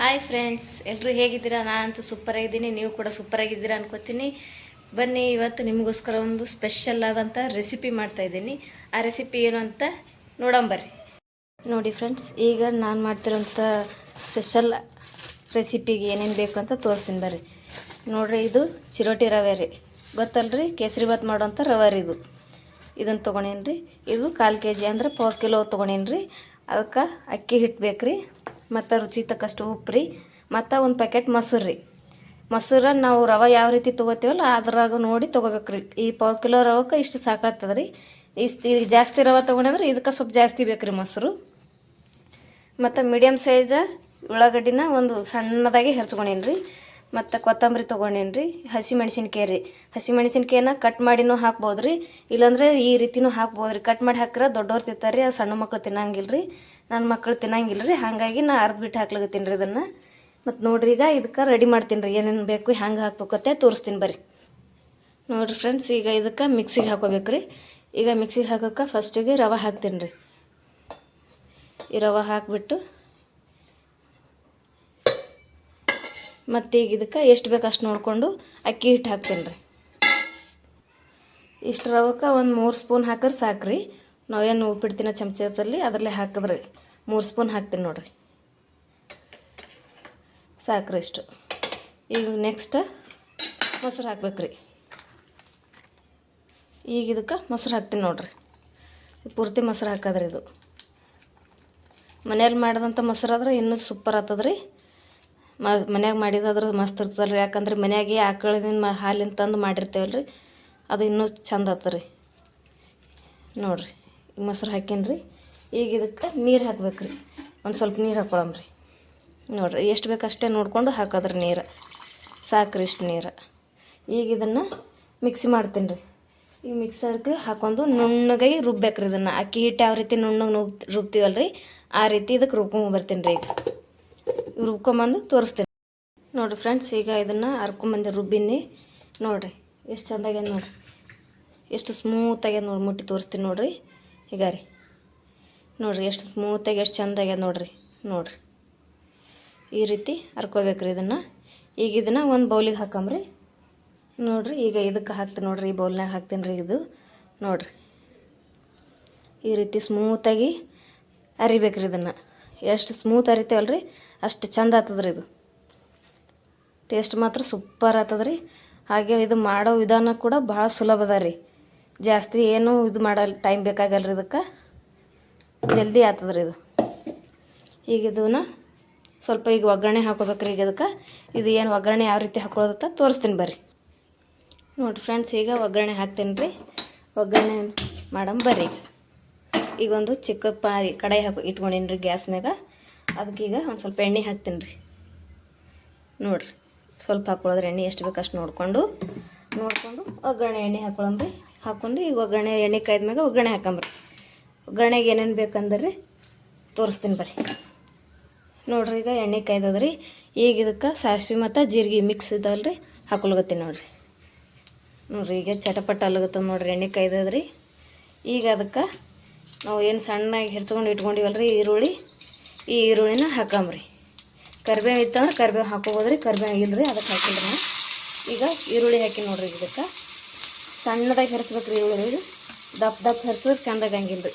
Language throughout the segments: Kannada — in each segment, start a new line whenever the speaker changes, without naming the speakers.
ಹಾಯ್ ಫ್ರೆಂಡ್ಸ್ ಎಲ್ಲರೂ ಹೇಗಿದ್ದೀರಾ? ನಾನಂತೂ ಸೂಪರಾಗಿದ್ದೀನಿ ನೀವು ಕೂಡ ಸೂಪರಾಗಿದ್ದೀರಾ ಅನ್ಕೋತೀನಿ. ಬನ್ನಿ, ಇವತ್ತು ನಿಮಗೋಸ್ಕರ ಒಂದು ಸ್ಪೆಷಲ್ ಆದಂಥ ರೆಸಿಪಿ ಮಾಡ್ತಾಯಿದ್ದೀನಿ ಆ ರೆಸಿಪಿ ಏನು ಅಂತ ನೋಡಂಬರ್ರಿ ನೋಡಿ ಫ್ರೆಂಡ್ಸ್ ಈಗ ನಾನು ಮಾಡ್ತಿರೋಂಥ ಸ್ಪೆಷಲ್ ರೆಸಿಪಿಗೆ ಏನೇನು ಬೇಕು ಅಂತ ತೋರಿಸ್ತೀನಿ ಬರ್ರಿ. ನೋಡ್ರಿ, ಇದು ಚಿರೋಟಿ ರವೆ ರೀ. ಗೊತ್ತಲ್ರಿ? ಕೇಸರಿ ಭಾತ್ ಮಾಡೋಂಥ ರವೆ ರೀ ಇದು. ಇದನ್ನು ತೊಗೊಂಡೇನಿ ರೀ ಇದು ಕಾಲು ಕೆ ಜಿ ಅಂದ್ರೆ ಪಾವು ಕಿಲೋ ತೊಗೊಂಡೇನಿ ರೀ ಅದಕ್ಕೆ ಅಕ್ಕಿ ಹಿಟ್ಟು ಬೇಕು ರೀ ಮತ್ತು ರುಚಿ ತಕ್ಕಷ್ಟು ಉಪ್ಪು ರೀ. ಮತ್ತು ಒಂದು ಪ್ಯಾಕೆಟ್ ಮೊಸರು ರೀ. ಮೊಸರ ನಾವು ರವೆ ಯಾವ ರೀತಿ ತೊಗೋತೀವಲ್ಲ ಅದ್ರಾಗ ನೋಡಿ ತೊಗೋಬೇಕು ರೀ. ಈ ಪಾವು ಕಿಲೋ ರವಕ್ಕೆ ಇಷ್ಟು ಸಾಕಾಗ್ತದೆ ರೀ. ಇಷ್ಟು ಈಗ ಜಾಸ್ತಿ ರವೆ ತೊಗೊಂಡಂದ್ರೆ ಇದಕ್ಕೆ ಸ್ವಲ್ಪ ಜಾಸ್ತಿ ಬೇಕು ರೀ ಮೊಸರು. ಮತ್ತು ಮೀಡಿಯಮ್ ಸೈಜ ಉಳ್ಳಾಗಡ್ಡಿನ ಒಂದು ಸಣ್ಣದಾಗಿ ಹೆರ್ಚ್ಕೊಂಡೇನಿ ರೀ. ಮತ್ತು ಕೊತ್ತಂಬರಿ ತೊಗೊಂಡೇನಿ ರೀ. ಹಸಿ ಮೆಣಸಿನ್ಕಾಯಿ ರೀ. ಹಸಿ ಮೆಣಸಿನ್ಕಾಯಿನ ಕಟ್ ಮಾಡಿನೂ ಹಾಕ್ಬೋದು ರೀ. ಇಲ್ಲಾಂದ್ರೆ ಈ ರೀತಿನೂ ಹಾಕ್ಬೋದು ರೀ. ಕಟ್ ಮಾಡಿ ಹಾಕ್ರೆ ದೊಡ್ಡವ್ರು ತಿಂತಾರೆ ರೀ ಸಣ್ಣ ಮಕ್ಳು ತಿನ್ನಂಗಿಲ್ಲ ರೀ ನನ್ನ ಮಕ್ಕಳು ತಿನ್ನಂಗಿಲ್ಲ ರೀ ಹಾಗಾಗಿ ನಾ ಅರ್ಧ ಬಿಟ್ಟು ಹಾಕ್ಲಾಗತ್ತೀನಿ ರೀ ಇದನ್ನು. ಮತ್ತು ನೋಡ್ರಿ ಈಗ ಇದಕ್ಕೆ ರೆಡಿ ಮಾಡ್ತೀನಿ ರೀ ಏನೇನು ಬೇಕು ಹ್ಯಾಂಗೆ ಹಾಕ್ಬೇಕತ್ತೆ ತೋರಿಸ್ತೀನಿ ಬರ್ರಿ. ನೋಡಿರಿ ಫ್ರೆಂಡ್ಸ್ ಈಗ ಇದಕ್ಕೆ ಮಿಕ್ಸಿಗೆ ಹಾಕೋಬೇಕು ರೀ ಈಗ ಮಿಕ್ಸಿಗೆ ಹಾಕೋಕೆ ಫಸ್ಟಿಗೆ ರವೆ ಹಾಕ್ತೀನಿ ರೀ ಈ ರವೆ ಹಾಕಿಬಿಟ್ಟು ಮತ್ತು ಈಗ ಇದಕ್ಕೆ ಎಷ್ಟು ಬೇಕು ಅಷ್ಟು ನೋಡಿಕೊಂಡು ಅಕ್ಕಿ ಹಿಟ್ಟು ಹಾಕ್ತೀನಿ ರೀ ಇಷ್ಟು ರವಕ್ಕೆ ಒಂದು ಮೂರು ಸ್ಪೂನ್ ಹಾಕಿದ್ರೆ ಸಾಕ್ರಿ. ನಾವೇನು ಉಪ್ಪಿಡ್ತೀನ ಚಮಚದಲ್ಲಿ ಅದರಲ್ಲೇ ಹಾಕಿದ್ರಿ. ಮೂರು ಸ್ಪೂನ್ ಹಾಕ್ತೀನಿ ನೋಡ್ರಿ. ಸಾಕ್ರಿ ಇಷ್ಟು. ಈಗ ನೆಕ್ಸ್ಟ್ ಮೊಸರು ಹಾಕ್ಬೇಕ್ರಿ. ಈಗ ಇದಕ್ಕೆ ಮೊಸರು ಹಾಕ್ತೀನಿ ನೋಡಿರಿ. ಪೂರ್ತಿ ಮೊಸರು ಹಾಕೋದ್ರಿ ಇದು. ಮನೇಲಿ ಮಾಡಿದಂಥ ಮೊಸರು ಆದ್ರೆ ಇನ್ನೂ ಸೂಪರ್ ರೀ ಮ, ಮನ್ಯಾಗ ಮಾಡಿದಾದ್ರೆ ಮಸ್ತ್ ಇರ್ತದಲ್ಲ ರೀ ಯಾಕಂದ್ರೆ ಮನ್ಯಾಗೆ ಆಕಳಿನ ಹಾಲಿನ ತಂದು ಮಾಡಿರ್ತೇವಲ್ಲ ರೀ ಅದು ಇನ್ನೂ ಚಂದ ಆತದ್ರಿ ನೋಡಿರಿ. ಮೊಸರು ಹಾಕೀನಿ ರೀ ಈಗ ಇದಕ್ಕೆ ನೀರು ಹಾಕ್ಬೇಕು ರೀ ಒಂದು ಸ್ವಲ್ಪ ನೀರು ಹಾಕ್ಕೊಳಮ್ರಿ ನೋಡಿರಿ, ಎಷ್ಟು ಬೇಕು ಅಷ್ಟೇ ನೋಡಿಕೊಂಡು ಹಾಕೋದ್ರಿ ನೀರು. ಸಾಕ್ರಿ ಇಷ್ಟು ನೀರು. ಈಗ ಇದನ್ನು ಮಿಕ್ಸಿ ಮಾಡ್ತೀನಿ ರೀ ಈ ಮಿಕ್ಸರ್ಗೆ ಹಾಕೊಂಡು ನುಣ್ಣಗಾಗಿ ರುಬ್ಬೇಕು ರೀ ಇದನ್ನು. ಅಕ್ಕಿ ಹಿಟ್ಟು ಯಾವ ರೀತಿ ನುಣ್ಣಗೆ ನುಬ್ ರುಬ್ತೀವಲ್ಲ ರೀ ಆ ರೀತಿ ಇದಕ್ಕೆ ರುಬ್ಕೊಂಡು ಬರ್ತೀನಿ ರೀ ಈಗ. ರುಬ್ಕೊಂಬಂದು ತೋರಿಸ್ತೀನಿ ನೋಡಿರಿ ಫ್ರೆಂಡ್ಸ್, ಈಗ ಇದನ್ನು ಹರ್ಕೊಂಬಂದು ರುಬ್ಬಿನಿ. ನೋಡಿರಿ, ಎಷ್ಟು ಚಂದಾಗ್ಯದ ನೋಡಿರಿ. ಎಷ್ಟು ಸ್ಮೂತಾಗ್ಯದ ನೋಡಿ ಮುಟ್ಟಿ ತೋರಿಸ್ತೀನಿ ನೋಡಿರಿ. ಈಗ ರೀ ನೋಡಿರಿ ಎಷ್ಟು ಸ್ಮೂತಾಗಿ ಎಷ್ಟು ಚಂದಾಗ್ಯದ ನೋಡಿರಿ. ನೋಡಿರಿ. ಈ ರೀತಿ ಹರ್ಕೋಬೇಕು ರೀ ಇದನ್ನು. ಈಗ ಇದನ್ನು ಒಂದು ಬೌಲಿಗೆ ಹಾಕಂಬ್ರಿ. ನೋಡಿರಿ, ಈಗ ಇದಕ್ಕೆ ಹಾಕ್ತೀನಿ ನೋಡಿರಿ, ಈ ಬೌಲ್ನಾಗ ಹಾಕ್ತೀನಿ ರೀ ಇದು. ನೋಡಿರಿ. ಈ ರೀತಿ ಸ್ಮೂತಾಗಿ ಅರಿಬೇಕು ರೀ ಇದನ್ನು. ಎಷ್ಟು ಸ್ಮೂತ್ ಅರಿತೇವಲ್ಲ ರೀ ಅಷ್ಟು ಚಂದ ಆಗ್ತದ್ರಿ ಇದು. ಟೇಸ್ಟ್ ಮಾತ್ರ ಸೂಪರ್ ಆಗ್ತದ್ರಿ ಹಾಗೆ ಇದು ಮಾಡೋ ವಿಧಾನ ಕೂಡ ಭಾಳ ಸುಲಭ ರೀ ಜಾಸ್ತಿ ಏನೂ ಇದು ಮಾಡಲ್ಲ ಟೈಮ್ ಬೇಕಾಗಲ್ಲ ರೀ ಇದಕ್ಕೆ? ಜಲ್ದಿ ಆತದ ರೀ ಇದು. ಈಗ ಇದನ್ನ ಸ್ವಲ್ಪ ಈಗ ಒಗ್ಗರಣೆ ಹಾಕೋಬೇಕ್ರಿ ಈಗ ಅದಕ್ಕೆ ಇದು ಏನು ಒಗ್ಗರಣೆ ಯಾವ ರೀತಿ ಹಾಕೊಳ್ಳೋದತ್ತ ತೋರಿಸ್ತೀನಿ ಬರ್ರಿ. ನೋಡಿರಿ ಫ್ರೆಂಡ್ಸ್ ಈಗ ಒಗ್ಗರಣೆ ಹಾಕ್ತೀನಿ ರೀ ಒಗ್ಗರಣೆ ಮಾಡಮ್ ಬರ್ರಿ ಈಗ. ಈಗ ಒಂದು ಚಿಕ್ಕ ಪಾ ಕಡಾಯಿ ಹಾಕಿ ಇಟ್ಕೊಂಡೀನಿ ರೀ ಗ್ಯಾಸ್ ಮ್ಯಾಗ. ಅದಕ್ಕೆ ಈಗ ಒಂದು ಸ್ವಲ್ಪ ಎಣ್ಣೆ ಹಾಕ್ತೀನಿ ರೀ ನೋಡಿರಿ, ಸ್ವಲ್ಪ ಹಾಕ್ಕೊಳ್ಳೋದ್ರೆ ಎಣ್ಣೆ ಎಷ್ಟು ಬೇಕು ಅಷ್ಟು ನೋಡಿಕೊಂಡು ನೋಡಿಕೊಂಡು ಒಗ್ಗರಣೆ ಎಣ್ಣೆ ಹಾಕ್ಕೊಳಂಬ್ರಿ ಹಾಕ್ಕೊಂಡು ಈಗ ಒಗ್ಗರಣೆ ಎಣ್ಣೆ ಕಾಯ್ದ್ಮ್ಯಾಗ ಒಗ್ಗರಣೆ ಹಾಕೊಂಬ್ರಿ ಒಗ್ಗರಣೆಗೆ ಏನೇನು ಬೇಕಂದ್ರೆ ತೋರಿಸ್ತೀನಿ ಬರ್ರಿ. ನೋಡ್ರಿ ಈಗ ಎಣ್ಣೆ ಕಾಯ್ದದ್ರಿ. ಈಗ ಇದಕ್ಕೆ ಸಾಸಿವೆ ಮತ್ತು ಜೀರಿಗೆ ಮಿಕ್ಸ್ ಇದಾವಲ್ಲ ರೀ ಹಾಕೊಳಗತ್ತೀನಿ ನೋಡ್ರಿ. ನೋಡ್ರಿ ಈಗ ಚಟಪಟ ಅಲ್ಲಗತ್ತದ ನೋಡ್ರಿ ಎಣ್ಣೆ ಕಾಯ್ದದ್ರಿ. ಈಗ ಅದಕ್ಕೆ ನಾವು ಏನು ಸಣ್ಣಾಗಿ ಹೆಚ್ಕೊಂಡು ಇಟ್ಕೊಂಡಿವಲ್ಲ ರೀ ಈರುಳ್ಳಿ. ಈ ಈರುಳ್ಳಿನ ಹಾಕಂಬ್ರಿ. ಕರ್ಬೇವು ಇತ್ತಂದ್ರೆ ಕರಿಬೇವು ಹಾಕೋಬೋದ್ರಿ ಕರ್ಬೇವು ಇಲ್ಲರಿ ಅದಕ್ಕೆ ಹಾಕಿಲ್ಲ ನಾ ಈಗ ಈರುಳ್ಳಿ ಹಾಕಿ ನೋಡ್ರಿ ಇದಕ್ಕೆ. ಸಣ್ಣದಾಗಿ ಹೆರಿಸ್ಬೇಕು ರೀ ಈರುಳ್ಳಿ ದಪ್ಪ ದಪ್ಪ ಹೆರಿಸಿದ್ರೆ ಚಂದ ಆಗಂಗಿಲ್ಲ ರೀ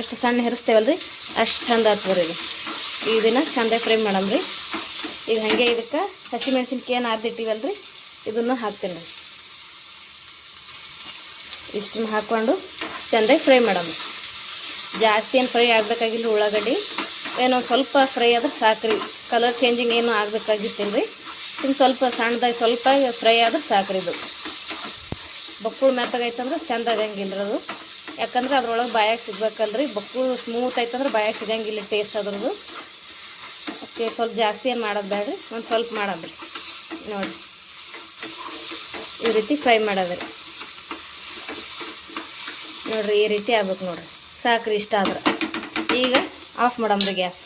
ಎಷ್ಟು ಸಣ್ಣ ಹೆರಿಸ್ತೇವಲ್ಲ ರೀ ಅಷ್ಟು ಚಂದ ಆಗ್ತದೆ ರೀ ಇದನ್ನು ಚಂದ ಫ್ರೈ ಮಾಡಮ್ರಿ. ಈಗ ಹಾಗೆ ಇದಕ್ಕೆ ಹಸಿ ಮೆಣಸಿನ್ಕಾಯಿ ಏನು ಅರ್ದಿಟ್ಟಿವಲ್ಲ ರೀ ಇದನ್ನು ಹಾಕ್ತೀನಿ ರೀ ಇಷ್ಟನ್ನು ಹಾಕ್ಕೊಂಡು ಚೆಂದಾಗಿ ಫ್ರೈ ಮಾಡಮ್ಮ ಜಾಸ್ತಿ ಏನು ಫ್ರೈ ಆಗಬೇಕಾಗಿಲ್ಲ ಉಳ್ಳಾಗಡ್ಡಿ. ಏನೋ ಸ್ವಲ್ಪ ಫ್ರೈ ಆದ್ರೆ ರೀ ಕಲರ್ ಚೇಂಜಿಂಗ್ ಏನು ಆಗಬೇಕಾಗಿತ್ತಿಲ್ಲ ರೀ ಇನ್ನು ಸ್ವಲ್ಪ ಸಣ್ಣದಾಗಿ ಸ್ವಲ್ಪ ಫ್ರೈ ಆದ್ರೆ ರೀ ಇದು. ಬಕ್ಕುಳು ಮೆತ್ತಗೈತಂದ್ರೆ ಚಂದ ಆಗಂಗಿಲ್ಲ ಅದು. ಯಾಕಂದ್ರೆ ಅದ್ರೊಳಗೆ ಬಾಯಾಗ ಸಿಗ್ಬೇಕಲ್ರಿ. ಬಕ್ಕುಳು ಸ್ಮೂತ್ ಐತಂದ್ರೆ ಬಾಯಾಗ ಸಿಗಂಗಿಲ್ಲ ಟೇಸ್ಟ್ ಅದ್ರದ್ದು. ಅದಕ್ಕೆ ಸ್ವಲ್ಪ ಜಾಸ್ತಿ ಏನು ಮಾಡೋದು ಬೇಡ್ರಿ. ಒಂದು ಸ್ವಲ್ಪ ಮಾಡೋದ್ರಿ. ನೋಡಿ. ಈ ರೀತಿ ಫ್ರೈ ಮಾಡೋದ್ರಿ. ನೋಡ್ರಿ, ಈ ರೀತಿ ಆಗ್ಬೇಕು ನೋಡ್ರಿ. ಸಾಕ್ರಿ ಇಷ್ಟ ಆದ್ರೆ. ಈಗ ಆಫ್ ಮಾಡಮ್ರಿ ಗ್ಯಾಸ್.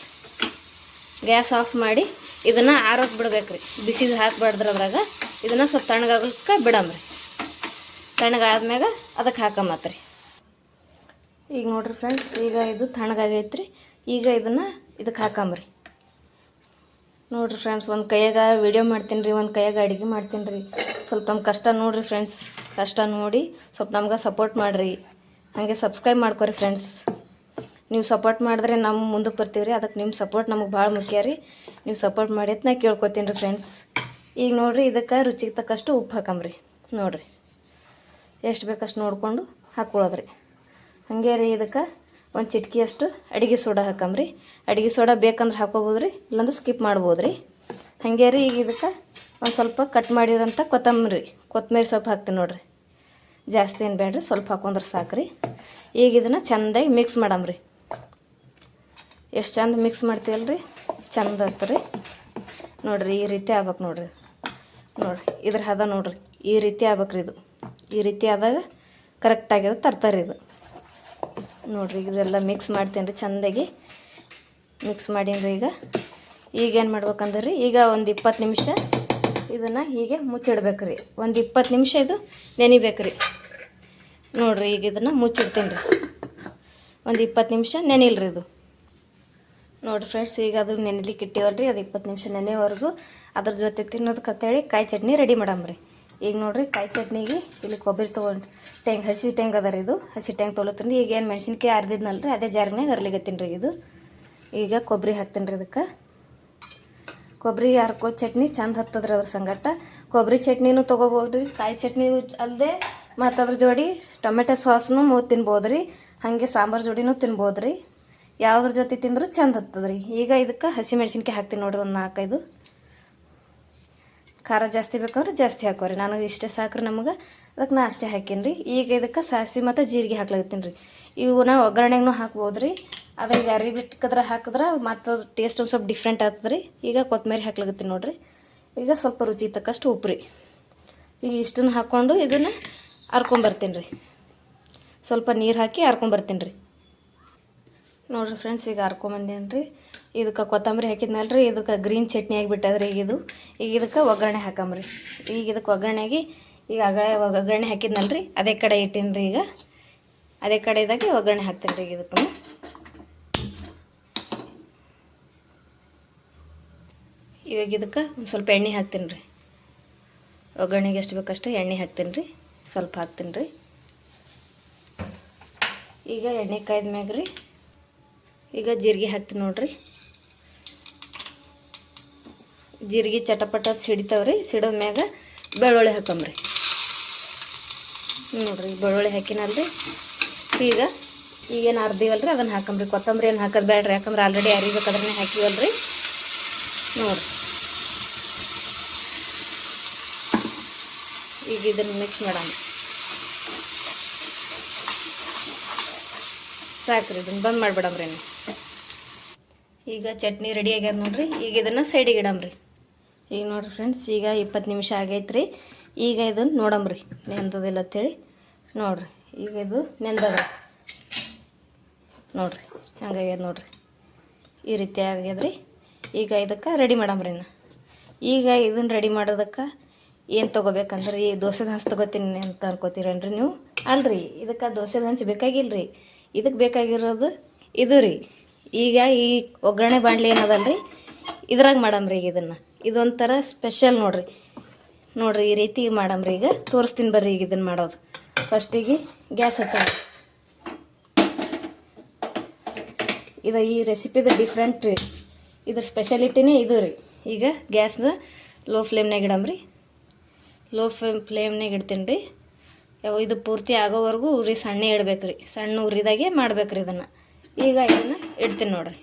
ಗ್ಯಾಸ್ ಆಫ್ ಮಾಡಿ ಇದನ್ನು ಆರೋಗ್ಯ ಬಿಡ್ಬೇಕು ರೀ ಬಿಸಿದು ಹಾಕ್ಬಾರ್ದ್ರಿ ಅದ್ರಾಗ. ಇದನ್ನು ಸ್ವಲ್ಪ ತಣ್ಣಗಾಗಲಿಕ್ಕೆ ಬಿಡಮ್ರಿ ತಣ್ಣಗಾದ್ಮ್ಯಾಗ ಅದಕ್ಕೆ ಹಾಕಮತ್ರಿ ಈಗ ನೋಡ್ರಿ ಫ್ರೆಂಡ್ಸ್, ಈಗ ಇದು ತಣ್ಣಗಾಗೈತ್ರಿ. ಈಗ ಇದನ್ನು ಇದಕ್ಕೆ ಹಾಕಂಬ್ರಿ ನೋಡಿರಿ ಫ್ರೆಂಡ್ಸ್, ಒಂದು ಕೈಯಾಗ ವಿಡಿಯೋ ಮಾಡ್ತೀನಿ ರೀ ಒಂದು ಕೈಯಾಗ ಅಡುಗೆ ಮಾಡ್ತೀನಿ ರೀ ಸ್ವಲ್ಪ ನಮ್ಮ ಕಷ್ಟ ನೋಡಿರಿ ಫ್ರೆಂಡ್ಸ್, ಕಷ್ಟ ನೋಡಿ ಸ್ವಲ್ಪ ನಮ್ಗೆ ಸಪೋರ್ಟ್ ಮಾಡಿರಿ. ಹಾಗೆ ಸಬ್ಸ್ಕ್ರೈಬ್ ಮಾಡ್ಕೊರಿ ಫ್ರೆಂಡ್ಸ್. ನೀವು ಸಪೋರ್ಟ್ ಮಾಡಿದ್ರೆ ನಮ್ಮ ಮುಂದಕ್ಕೆ ಬರ್ತೀವಿ ರೀ ಅದಕ್ಕೆ ನಿಮ್ಮ ಸಪೋರ್ಟ್ ನಮಗೆ ಭಾಳ ಮುಖ್ಯ ರೀ. ನೀವು ಸಪೋರ್ಟ್ ಮಾಡಿ ಅಂತ ನಾ ಕೇಳ್ಕೊತೀನಿ ರೀ ಫ್ರೆಂಡ್ಸ್. ಈಗ ನೋಡಿರಿ ಇದಕ್ಕೆ ರುಚಿಗೆ ತಕ್ಕಷ್ಟು ಉಪ್ಪು ಹಾಕಂಬ್ರಿ ನೋಡಿರಿ. ಎಷ್ಟು ಬೇಕಷ್ಟು ನೋಡಿಕೊಂಡು ಹಾಕ್ಕೊಳ್ಳೋದ್ರಿ ಹಾಗೆ ರೀ ಇದಕ್ಕೆ ಒಂದು ಚಿಟ್ಕಿಯಷ್ಟು ಅಡುಗೆ ಸೋಡಾ ಹಾಕಂಬ್ರಿ ಅಡುಗೆ ಸೋಡಾ ಬೇಕಂದ್ರೆ ಹಾಕೋಬೋದು ರೀ ಇಲ್ಲಾಂದ್ರೆ ಸ್ಕಿಪ್ ಮಾಡ್ಬೋದು ರೀ ಹಾಗೆ ರೀ ಈಗ ಇದಕ್ಕೆ ಒಂದು ಸ್ವಲ್ಪ ಕಟ್ ಮಾಡಿರೋಂಥ ಕೊತ್ತಂಬರಿ ಕೊತ್ತಂಬರಿ ಸೊಪ್ಪು ಹಾಕ್ತೀನಿ ನೋಡಿರಿ. ಜಾಸ್ತಿ ಏನು ಬೇಡ್ರಿ ಸ್ವಲ್ಪ ಹಾಕೊಂಡ್ರೆ ಸಾಕ್ರಿ. ಈಗ ಇದನ್ನು ಚೆಂದಾಗಿ ಮಿಕ್ಸ್ ಮಾಡಮ್ರಿ. ಎಷ್ಟು ಚಂದ ಮಿಕ್ಸ್ ಮಾಡ್ತೀವಲ್ರಿ ಚಂದ ರೀ ನೋಡಿರಿ ಈ ರೀತಿ ಆಗ್ಬೇಕು ನೋಡಿರಿ. ನೋಡಿರಿ, ಇದ್ರ ಹದ ನೋಡಿರಿ. ಈ ರೀತಿ ಆಗ್ಬೇಕ್ರಿ ಇದು. ಈ ರೀತಿ ಆದಾಗ ಕರೆಕ್ಟ್ ಆಗ್ಯದ ತರ್ತಾರೆ ಇದು. ನೋಡಿರಿ ಇದೆಲ್ಲ ಮಿಕ್ಸ್ ಮಾಡ್ತೀನಿ ರೀ ಚೆಂದಾಗಿ. ಮಿಕ್ಸ್ ಮಾಡೀನಿ ರೀ ಈಗ ಈಗೇನು ಮಾಡ್ಬೇಕಂದ್ರೆ? ಈಗ ಒಂದು ಇಪ್ಪತ್ತು ನಿಮಿಷ ಇದನ್ನು ಹೀಗೆ ಮುಚ್ಚಿಡ್ಬೇಕು ರೀ ಒಂದು ಇಪ್ಪತ್ತು ನಿಮಿಷ ಇದು ನೆನಿಬೇಕು ರೀ ನೋಡಿರಿ ಈಗ ಇದನ್ನು ಮುಚ್ಚಿಡ್ತೀನಿ ರೀ ಒಂದು ಇಪ್ಪತ್ತು ನಿಮಿಷ ನೆನಿಲ್ರಿ ಇದು. ನೋಡಿರಿ ಫ್ರೆಂಡ್ಸ್ ಈಗ ಅದು ನೆನೆಲಿಕ್ಕೆ ಇಟ್ಟಿವಲ್ರಿ ಅದು ಇಪ್ಪತ್ತು ನಿಮಿಷ ನೆನೆವರೆಗೂ ಅದ್ರ ಜೊತೆ ತಿನ್ನೋದಕ್ಕೆ ಅಂತೇಳಿ ಕಾಯಿ ಚಟ್ನಿ ರೆಡಿ ಮಾಡಂಬ್ರಿ ಈಗ ನೋಡಿರಿ ಕಾಯಿ ಚಟ್ನಿಗೆ ಇಲ್ಲಿ ಕೊಬ್ಬರಿ ತೊಗೊಂಡು ಟೆಂಗ್ ಹಸಿ ಟೆಂಗ್ ಅದ ರೀ ಇದು. ಹಸಿ ಟೆಂಗ್ ತೊಗೊಳತ್ತೀನಿ ಈಗ ಏನು ಮೆಣಸಿನ್ಕಾಯಿ ರೀ, ಅದೇ ಜಾರಿನಾಗ ಅರ್ಲಿಗತ್ತೀನಿ ರೀ ಇದು. ಈಗ ಕೊಬ್ಬರಿ ಹಾಕ್ತೀನಿ ರೀ ಇದಕ್ಕೆ. ಕೊಬ್ಬರಿ ಹರ್ಕೋ ಚಟ್ನಿ ಚಂದ ಹತ್ತದ್ರಿ ಅದ್ರ ಸಂಗಟ. ಕೊಬ್ಬರಿ ಚಟ್ನಿನೂ ತೊಗೋಬೋದು ರೀ. ಕಾಯಿ ಚಟ್ನಿ ಅಲ್ಲದೆ ಮತ್ತು ಅದ್ರ ಜೋಡಿ ಟೊಮೆಟೊ ಸಾಸ್ನು ಮೂ ತಿನ್ಬೋದು ರೀ. ಹಾಗೆ ಸಾಂಬಾರು ಜೋಡಿನೂ ತಿನ್ಬೋದು ರೀ. ಯಾವುದ್ರ ಜೊತೆ ತಿಂದರೂ ಚಂದ ಹತ್ತದ್ರಿ. ಈಗ ಇದಕ್ಕೆ ಹಸಿ ಮೆಣಸಿನ್ಕಾಯಿ ಹಾಕ್ತೀನಿ ನೋಡಿರಿ ಒಂದು ನಾಲ್ಕೈದು. ಖಾರ ಜಾಸ್ತಿ ಬೇಕಂದ್ರೆ ಜಾಸ್ತಿ ಹಾಕೋರಿ. ನನಗೆ ಇಷ್ಟೇ ಸಾಕ್ರಿ ನಮಗೆ. ಅದಕ್ಕೆ ನಾ ಅಷ್ಟೇ ಹಾಕೀನಿ ರೀ ಈಗ ಇದಕ್ಕೆ ಸಾಸಿವೆ ಮತ್ತು ಜೀರಿಗೆ ಹಾಕ್ಲಾಗತ್ತೀನಿ ರೀ. ಇವನ್ನ ಒಗ್ಗರಣೆಗೂ ಹಾಕ್ಬೋದು ರೀ ಅದ್ರ ಈಗ ಅರಿ ಬಿಟ್ಕದ್ರ ಹಾಕಿದ್ರೆ ಮತ್ತು ಟೇಸ್ಟ್ ಒಂದು ಸ್ವಲ್ಪ ಡಿಫ್ರೆಂಟ್ ಆಗ್ತದೆ ರೀ ಈಗ ಕೊತ್ತಂಬರಿ ಹಾಕ್ಲಾಗತ್ತೀನಿ ನೋಡಿರಿ. ಈಗ ಸ್ವಲ್ಪ ರುಚಿ ತಕ್ಕಷ್ಟು ಉಪ್ಪು ರೀ ಈಗ ಇಷ್ಟನ್ನು ಹಾಕ್ಕೊಂಡು ಇದನ್ನು ಹರ್ಕೊಂಬರ್ತೀನಿ ರೀ. ಸ್ವಲ್ಪ ನೀರು ಹಾಕಿ ಹರ್ಕೊಂಬರ್ತೀನಿ ರೀ. ನೋಡಿರಿ ಫ್ರೆಂಡ್ಸ್ ಈಗ ಹರ್ಕೊಂಬಂದೇನು ರೀ ಇದಕ್ಕೆ ಕೊತ್ತಂಬರಿ ಹಾಕಿದ್ನಲ್ಲ ರೀ ಇದಕ್ಕೆ ಗ್ರೀನ್ ಚಟ್ನಿ ಆಗಿಬಿಟ್ಟದ್ರಿ ಈಗ ಇದು ಈಗ ಇದಕ್ಕೆ ಒಗ್ಗರಣೆ ಹಾಕಂಬ್ರಿ. ಈಗ ಇದಕ್ಕೆ ಒಗ್ಗರಣೆಗೆ ಈಗ ಅಗಳೆ ಒಗ್ಗರಣೆ ಹಾಕಿದ್ನಲ್ಲ ರೀ ಅದೇ ಕಡೆ ಇಟ್ಟೀನಿ ರೀ ಈಗ. ಅದೇ ಕಡೆದಾಗೆ ಒಗ್ಗರಣೆ ಹಾಕ್ತೀನಿ ರೀ ಈಗ ಇದಕ್ಕೆ ಇವಾಗ ಇದಕ್ಕೆ ಒಂದು ಸ್ವಲ್ಪ ಎಣ್ಣೆ ಹಾಕ್ತೀನಿ ರೀ ಒಗ್ಗರಣೆಗೆ ಎಷ್ಟು ಬೇಕಷ್ಟು ಎಣ್ಣೆ ಹಾಕ್ತೀನಿ ರೀ ಸ್ವಲ್ಪ ಹಾಕ್ತೀನಿ ರೀ ಈಗ ಎಣ್ಣೆ ಕಾಯ್ದ ಮ್ಯಾಗ ರೀ ಈಗ ಜೀರಿಗೆ ಹಾಕ್ತೀವಿ ನೋಡ್ರಿ. ಜೀರಿಗೆ ಚಟಪಟ ಸಿಡಿತಾವ್ರಿ ಸಿಡೋ ಮ್ಯಾಗ ಬೆಳ್ಳುಳ್ಳಿ ಹಾಕಂಬ್ರಿ ನೋಡ್ರಿ, ಬೆಳ್ಳುಳ್ಳಿ ಹಾಕಿನಲ್ರಿ. ಈಗ, ಈಗೇನು ಅರ್ದಿವಲ್ರಿ ಅದನ್ನು ಹಾಕಂಬ್ರಿ ಕೊತ್ತಂಬರಿ ಏನು ಹಾಕೋದು ಬೇಡ್ರಿ ಯಾಕಂದ್ರೆ ಆಲ್ರೆಡಿ ಅರಿಬೇಕಾದ್ರೆ ಹಾಕಿವಲ್ರಿ. ನೋಡ್ರಿ. ಈಗ ಇದನ್ನು ಮಿಕ್ಸ್ ಮಾಡೋಣ. ಸಾಕ್ರಿ, ಇದನ್ನು ಬಂದ್ ಮಾಡಿಬಿಡಮ್ರಿ ನೀವು. ಈಗ ಚಟ್ನಿ ರೆಡಿ ಆಗ್ಯದ ನೋಡ್ರಿ. ಈಗ ಇದನ್ನು ಸೈಡಿಗೆ ಇಡಮ್ರಿ. ಈಗ ನೋಡ್ರಿ ಫ್ರೆಂಡ್ಸ್ ಈಗ ಇಪ್ಪತ್ತು ನಿಮಿಷ ಆಗೈತ್ರಿ. ಈಗ ಇದನ್ನು ನೋಡಮ್ರಿ. ನೆಂದದಿಲ್ಲ ಅಂತೇಳಿ. ನೋಡ್ರಿ. ಈಗ ಇದು ನೆಂದದ. ನೋಡ್ರಿ. ಹಂಗಾಗ್ಯದ ನೋಡ್ರಿ. ಈ ರೀತಿ ಆಗ್ಯದ್ರಿ. ಈಗ ಇದಕ್ಕೆ ರೆಡಿ ಮಾಡಮ್ರಿ ನಾ ಈಗ ಇದನ್ನು ರೆಡಿ ಮಾಡೋದಕ್ಕೆ ಏನು ತೊಗೋಬೇಕಂದ್ರೆ? ಈ ದೋಸೆ ಹಂಚ್ ತೊಗೋತೀನಿ ಅಂತ ಅನ್ಕೋತೀರೇನ್ರಿ ನೀವು? ಅಲ್ರಿ. ಇದಕ್ಕೆ ದೋಸೆ ಹಂಚು ಬೇಕಾಗಿಲ್ಲ ರೀ ಇದಕ್ಕೆ ಬೇಕಾಗಿರೋದು ಇದು ರೀ. ಈಗ ಈ ಒಗ್ಗರಣೆ ಬಾಣಲೆ ಏನದಲ್ಲ ರೀ ಇದ್ರಾಗ ಮಾಡಮ್ರಿ ಈಗ ಇದನ್ನು. ಇದೊಂಥರ ಸ್ಪೆಷಲ್ ನೋಡ್ರಿ. ನೋಡ್ರಿ ಈ ರೀತಿ ಮಾಡಮ್ರಿ ಈಗ. ತೋರಿಸ್ತೀನಿ ಬರ್ರಿ ಈಗ ಇದನ್ನು ಮಾಡೋದು. ಫಸ್ಟಿಗೆ ಗ್ಯಾಸ್ ಹಚ್ಚ ಇದು ಈ ರೆಸಿಪಿದು ಡಿಫ್ರೆಂಟ್ ರೀ. ಇದ್ರ ಸ್ಪೆಷಾಲಿಟಿನೇ ಇದು ರೀ. ಈಗ ಗ್ಯಾಸ್ನ ಲೋ ಫ್ಲೇಮ್ನಾಗ ಇಡಮ್ರಿ. ಲೋ ಫ್ಲೇಮ್ ಫ್ಲೇಮ್ನಾಗ ಇಡ್ತೀನಿ ರೀ. ಯಾವ ಇದು ಪೂರ್ತಿ ಆಗೋವರೆಗೂ ಉರಿ ಸಣ್ಣ ಇಡ್ಬೇಕು ರೀ ಸಣ್ಣ ಉರಿದಾಗೆ ಮಾಡ್ಬೇಕು ರೀ ಇದನ್ನು. ಈಗ ಇದನ್ನು ಇಡ್ತೀನಿ ನೋಡ್ರಿ.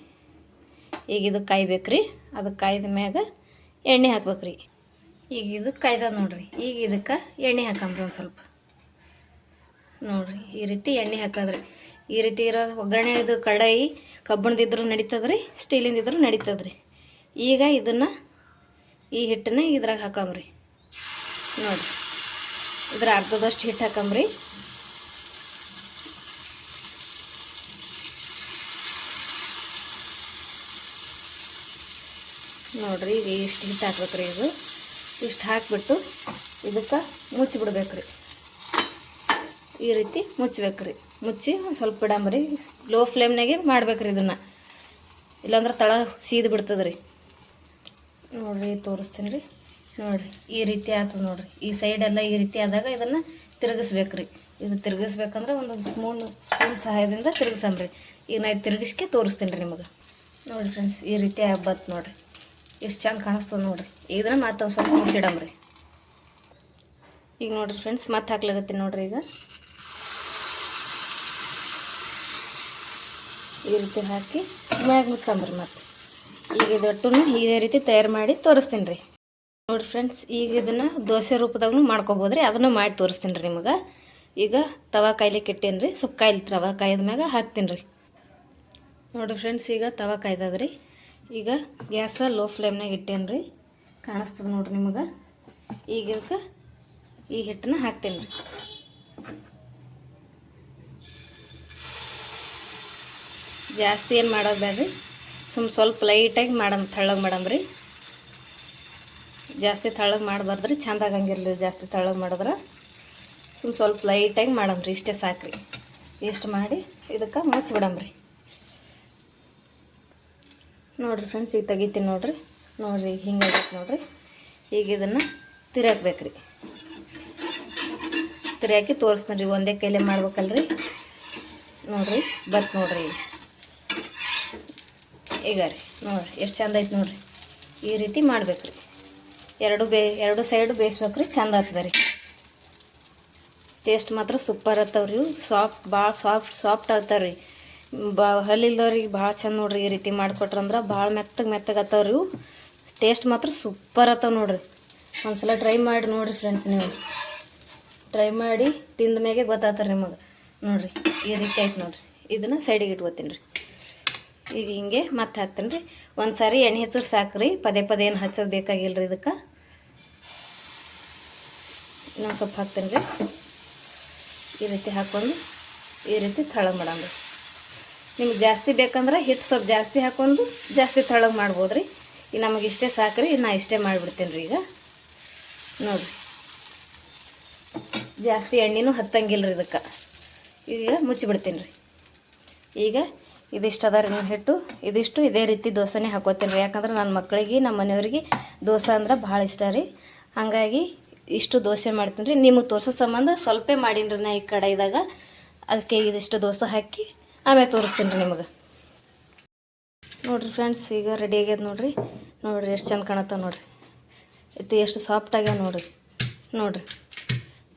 ಈಗ ಇದು ಕಾಯ್ಬೇಕ್ರಿ. ಅದು ಕಾಯ್ದ ಮ್ಯಾಗ ಎಣ್ಣೆ ಹಾಕ್ಬೇಕ್ರಿ. ಈಗ ಇದು ಕಾಯ್ದ ನೋಡ್ರಿ. ಈಗ ಇದಕ್ಕೆ ಎಣ್ಣೆ ಹಾಕಂಬ್ರಿ ಒಂದು ಸ್ವಲ್ಪ. ನೋಡ್ರಿ, ಈ ರೀತಿ ಎಣ್ಣೆ ಹಾಕೋದ್ರಿ. ಈ ರೀತಿ ಇರೋ ಒಗ್ಗರಣೆ ಇದು ಕಡಾಯಿ ಕಬ್ಬಿಣದಿದ್ರು ನಡೀತದ್ರಿ, ಸ್ಟೀಲಿಂದಿದ್ರು ನಡೀತದ್ರಿ. ಈಗ ಇದನ್ನು ಈ ಹಿಟ್ಟನ್ನ ಇದ್ರಾಗ ಹಾಕಂಬ್ರಿ. ನೋಡ್ರಿ, ಇದ್ರ ಅರ್ಧದಷ್ಟು ಹಿಟ್ಟು ಹಾಕಂಬ್ರಿ. ನೋಡ್ರಿ ಈಗ ಇಷ್ಟು ಹಿಟ್ಟು ಹಾಕ್ಬೇಕ್ರಿ ಇದು. ಇಷ್ಟು ಹಾಕ್ಬಿಟ್ಟು ಇದಕ್ಕೆ ಮುಚ್ಚಿಬಿಡ್ಬೇಕು ರೀ ಈ ರೀತಿ ಮುಚ್ಚಬೇಕ್ರಿ ಮುಚ್ಚಿ ಒಂದು ಸ್ವಲ್ಪ ಬಿಡಂಬ್ರಿ ಲೋ ಫ್ಲೇಮ್ನಾಗೆ ಮಾಡ್ಬೇಕ್ರಿ ಇದನ್ನು. ಇಲ್ಲಾಂದ್ರೆ ತಳ ಸೀದು ಬಿಡ್ತದೆ ರೀ ನೋಡ್ರಿ ತೋರಿಸ್ತೀನಿ ರೀ ನೋಡಿರಿ, ಈ ರೀತಿ ಆಗ್ತದೆ ನೋಡಿರಿ. ಈ ಸೈಡೆಲ್ಲ ಈ ರೀತಿ ಆದಾಗ ಇದನ್ನು ತಿರುಗಿಸ್ಬೇಕು ರೀ ಇದು ತಿರುಗಿಸ್ಬೇಕಂದ್ರೆ ಒಂದು ಸ್ಪೂನ್ ಸ್ಪೂನ್ ಸಹಾಯದಿಂದ ತಿರುಗಿಸಂಬ್ರಿ. ಈಗ ನಾ ತಿರುಗಿಸ್ಕೆ ತೋರಿಸ್ತೀನಿ ರೀ ನಿಮಗೆ. ನೋಡಿರಿ ಫ್ರೆಂಡ್ಸ್ ಈ ರೀತಿ ಹಬ್ಬತ್ತು ನೋಡ್ರಿ. ಎಷ್ಟು ಚಂದ ಕಾಣಿಸ್ತದೆ ನೋಡಿರಿ. ಇದನ್ನ ಮತ್ತೆ ಸ್ವಲ್ಪ ಮುಚ್ಚಿಡಮ್ರಿ ಈಗ ನೋಡಿರಿ ಫ್ರೆಂಡ್ಸ್ ಮತ್ತೆ ಹಾಕ್ಲಾಗತ್ತೆ ನೋಡಿರಿ ಈಗ. ಈ ರೀತಿ ಹಾಕಿ ಮ್ಯಾಗ ಮುಚ್ಚಂಬ್ರಿ ಮತ್ತೆ. ಈಗ ಇದೊಟ್ಟು ಇದೇ ರೀತಿ ತಯಾರು ಮಾಡಿ ತೋರಿಸ್ತೀನಿ ರೀ. ನೋಡಿ ಫ್ರೆಂಡ್ಸ್ ಈಗ ಇದನ್ನು ದೋಸೆ ರೂಪದಾಗೂ ಮಾಡ್ಕೊಬೋದು ರೀ ಅದನ್ನು ಮಾಡಿ ತೋರಿಸ್ತೀನಿ ರೀ ನಿಮಗೆ. ಈಗ ತವಾ ಕಾಯ್ಲಿಕ್ಕೆ ಕೆಟ್ಟೇನು ರೀ. ಸ್ವಲ್ಪ ಕಾಯ್ಲಿ ತವಾ ಕಾಯ್ದ ಮ್ಯಾಗ ಹಾಕ್ತೀನಿ ರೀ. ನೋಡಿರಿ ಫ್ರೆಂಡ್ಸ್ ಈಗ ತವಾ ಕಾಯ್ದದ ರೀ ಈಗ ಗ್ಯಾಸ ಲೋ ಫ್ಲೇಮ್ನಾಗ ಇಟ್ಟೇನಿ ರೀ ಕಾಣಿಸ್ತದೆ ನೋಡ್ರಿ ನಿಮಗೆ. ಈಗ ಇದಕ್ಕೆ ಈ ಹಿಟ್ಟನ್ನ ಹಾಕ್ತೀನಿ ರೀ ಜಾಸ್ತಿ ಏನು ಮಾಡೋದು ಬೇಡ್ರಿ ಸುಮ್ಮ ಸ್ವಲ್ಪ ಲೈಟಾಗಿ ಮಾಡಮ್, ತಳ್ಳಗೆ ಮಾಡಮ್ರಿ. ಜಾಸ್ತಿ ತಳ್ಳಗೆ ಮಾಡಬಾರ್ದ್ರಿ ಚಂದ ಆಗಂಗಿಲ್ಲ ರೀ ಜಾಸ್ತಿ ತಳ್ಳಗೆ ಮಾಡಿದ್ರೆ. ಸುಮ್ಮ ಸ್ವಲ್ಪ ಲೈಟಾಗಿ ಮಾಡಮ್ರಿ, ಇಷ್ಟೇ ಸಾಕ್ರಿ. ಇಷ್ಟು ಮಾಡಿ ಇದಕ್ಕೆ ಮುಚ್ಚಿಬಿಡಮ್ರಿ ನೋಡಿರಿ ಫ್ರೆಂಡ್ಸ್ ಈಗ ತೆಗಿತೀನಿ ನೋಡಿರಿ. ನೋಡಿರಿ ಹಿಂಗಾಗೈತೆ ನೋಡಿರಿ. ಈಗ ಇದನ್ನು ತಿರ್ಯಾಕ್ಬೇಕ್ರಿ. ತಿರ್ಯಾಕಿ ತೋರಿಸ್ತೀನಿ ರೀ, ಒಂದೇ ಕೈಲೇ ಮಾಡ್ಬೇಕಲ್ರಿ. ನೋಡಿರಿ, ಬರ್ತ ನೋಡಿರಿ ಈಗ. ರೀ, ನೋಡಿರಿ, ಎಷ್ಟು ಚಂದ ಐತೆ ನೋಡಿರಿ. ಈ ರೀತಿ ಮಾಡ್ಬೇಕು ರೀ ಎರಡು ಬೇ, ಎರಡು ಸೈಡು ಬೇಯಿಸ್ಬೇಕು ರೀ ಚಂದ ಆಗ್ತದೆ ರೀ. ಟೇಸ್ಟ್ ಮಾತ್ರ ಸೂಪರ್ ಆಗ್ತಾವ್ರಿ ರೀ ಸಾಫ್ಟ್ ಭಾಳ ಸಾಫ್ಟ್ ಸಾಫ್ಟ್ ಆಗ್ತಾವ್ರಿ. ರೀ ಬಾ ಹಲ್ಲಿಲ್ದವ್ರಿಗೆ ಭಾಳ ಚಂದ ನೋಡ್ರಿ ಈ ರೀತಿ ಮಾಡಿಕೊಟ್ರಂದ್ರೆ ಭಾಳ ಮೆತ್ತಗೆ ಮೆತ್ತಗೆ ಆಗ್ತಾವೆ ರೀ ಇವು. ಟೇಸ್ಟ್ ಮಾತ್ರ ಸೂಪರ್ ಆಗ್ತಾವೆ ನೋಡ್ರಿ. ಒಂದ್ಸಲ ಟ್ರೈ ಮಾಡಿ ನೋಡಿರಿ ಫ್ರೆಂಡ್ಸ್ ನೀವು. ಟ್ರೈ ಮಾಡಿ ತಿಂದ ಮ್ಯಾಗೆ ಗೊತ್ತಾತಾರೆ ನಿಮಗೆ. ನೋಡಿರಿ, ಈ ರೀತಿ ಆಯ್ತು ನೋಡಿರಿ. ಇದನ್ನು ಸೈಡಿಗೆ ಇಟ್ಕೋತೀನಿ ರೀ. ಈಗ ಹಿಂಗೆ ಮತ್ತೆ ಹಾಕ್ತೀನಿ ರೀ. ಒಂದು ಸಾರಿ ಎಣ್ಣೆ ಹಚ್ಚಿರಿ ಸಾಕು ರೀ ಪದೇ ಪದೇ ಏನು ಹಚ್ಚೋದು ಬೇಕಾಗಿಲ್ಲ ರೀ ಇದಕ್ಕೆ. ಇನ್ನೊಂದು ಸ್ವಲ್ಪ ಹಾಕ್ತೀನಿ ರೀ. ಈ ರೀತಿ ಹಾಕ್ಕೊಂಡು ಈ ರೀತಿ ತಳಗ್ ಮಾಡಮ್ರಿ ನಿಮ್ಗೆ ಜಾಸ್ತಿ ಬೇಕಂದ್ರೆ ಹಿಟ್ಟು ಸ್ವಲ್ಪ ಜಾಸ್ತಿ ಹಾಕೊಂಡು ಜಾಸ್ತಿ ತಳಗೆ ಮಾಡ್ಬೋದು ರೀ ಈಗ ನಮಗೆ ಇಷ್ಟೇ ಸಾಕ್ರಿ ನಾ ಇಷ್ಟೇ ಮಾಡಿಬಿಡ್ತೀನಿ ರೀ ಈಗ. ನೋಡಿರಿ. ಜಾಸ್ತಿ ಎಣ್ಣೆನೂ ಹತ್ತಂಗಿಲ್ಲ ರೀ ಇದಕ್ಕೆ. ಈಗ ಮುಚ್ಚಿಬಿಡ್ತೀನಿ ರೀ. ಈಗ ಇದಿಷ್ಟು ಅದ ರೀ ನೀವು ಹಿಟ್ಟು. ಇದಿಷ್ಟು ಇದೇ ರೀತಿ ದೋಸೆನೇ ಹಾಕೋತೀನಿ ರೀ. ಯಾಕಂದ್ರೆ ನನ್ನ ಮಕ್ಕಳಿಗೆ ನಮ್ಮ ಮನೆಯವ್ರಿಗೆ ದೋಸೆ ಅಂದ್ರೆ ಭಾಳ ಇಷ್ಟ ರೀ. ಹಾಗಾಗಿ ಇಷ್ಟು ದೋಸೆ ಮಾಡ್ತೀನಿ ರೀ. ನಿಮಗೆ ತೋರ್ಸೋ ಸಂಬಂಧ ಸ್ವಲ್ಪ ಮಾಡೀನಿ ರೀ ನಾ ಈ ಕಡೆದಾಗ ಅದಕ್ಕೆ ಇದಿಷ್ಟು ದೋಸೆ ಹಾಕಿ ಆಮೇಲೆ ತೋರಿಸ್ತೀನಿ ರೀ ನಿಮಗೆ. ನೋಡಿರಿ ಫ್ರೆಂಡ್ಸ್ ಈಗ ರೆಡಿ ಆಗ್ಯದ ನೋಡಿರಿ. ನೋಡಿರಿ ಎಷ್ಟು ಚಂದ ಕಾಣತ್ತ ನೋಡಿರಿ. ಇದು ಎಷ್ಟು ಸಾಫ್ಟ್ ಆಗ್ಯಾವ ನೋಡಿರಿ. ನೋಡಿರಿ.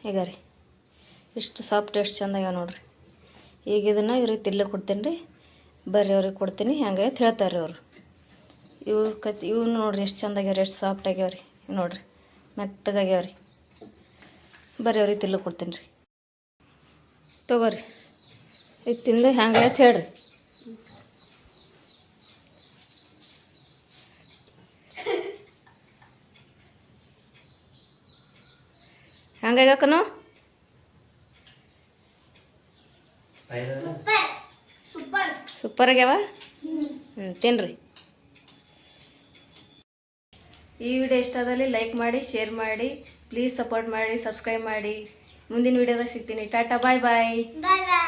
ಈಗ ರೀ. ಇಷ್ಟು ಸಾಫ್ಟ್ ಎಷ್ಟು ಚಂದ ಆಗ್ಯಾವ ನೋಡಿರಿ. ಈಗ ಇದನ್ನು ಇವ್ರಿಗೆ ತಿಲ್ಲ ಕೊಡ್ತೀನಿ ರೀ. ಬರ್ರಿ ಅವ್ರಿಗೆ ಕೊಡ್ತೀನಿ, ಹಂಗೆ ತಿಳ್ತಾರೆ ರೀ ಅವರು. ಇವು ಕತ್ ಇವು ನೋಡ್ರಿ ಎಷ್ಟು ಚಂದ ಆಗ್ಯಾವ ಎಷ್ಟು ಸಾಫ್ಟ್ ಆಗ್ಯಾವ ರೀ ನೋಡಿರಿ. ಮೆತ್ತಗಾಗ್ಯಾವ ರೀ ಬರ್ರಿ ಅವ್ರಿಗೆ ತಿಲ್ಲ ಕೊಡ್ತೀನಿ ರೀ. ತೊಗೋರಿ. ಇದು ತಿಂದು ಹ್ಯಾಂಗೆ ಅಂತ ಹೇಳ್ರಿ. ಹಂಗಾಗಕ್ಕನು ಸೂಪರ್ ಆಗ್ಯಾವ? ಹ್ಞೂ ತಿನ್ರಿ. ಈ ವಿಡಿಯೋ ಇಷ್ಟ ಆದಲ್ಲಿ ಲೈಕ್ ಮಾಡಿ ಶೇರ್ ಮಾಡಿ ಪ್ಲೀಸ್ ಸಪೋರ್ಟ್ ಮಾಡಿ ಸಬ್ಸ್ಕ್ರೈಬ್ ಮಾಡಿ. ಮುಂದಿನ ವಿಡಿಯೋದಾಗ ಸಿಗ್ತೀನಿ. ಟಾಟಾ ಬಾಯ್ ಬಾಯ್
ಬಾಯ್.